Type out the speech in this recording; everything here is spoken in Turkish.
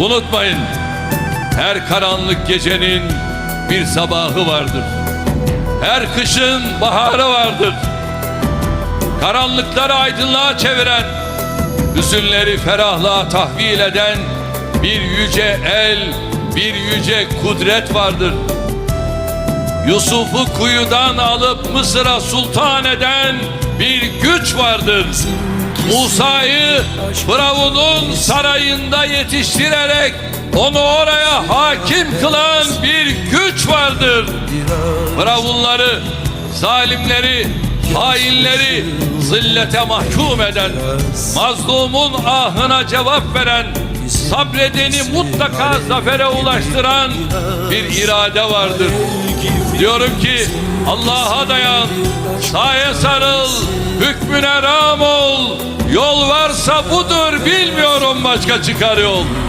Unutmayın, her karanlık gecenin bir sabahı vardır. Her kışın baharı vardır. Karanlıkları aydınlığa çeviren, hüzünleri ferahlığa tahvil eden bir yüce el, bir yüce kudret vardır. Yusuf'u kuyudan alıp Mısır'a sultan eden bir güç vardır. Musa'yı Firavun'un sarayında yetiştirerek onu oraya hakim kılan bir güç vardır. Firavunları, zalimleri, hainleri zillete mahkum eden, mazlumun ahına cevap veren, sabredeni mutlaka zafere ulaştıran bir irade vardır. Diyorum ki Allah'a dayan, saye sarıl, hükmüne ram ol. Yol varsa budur bilmiyorum başka çıkar yol.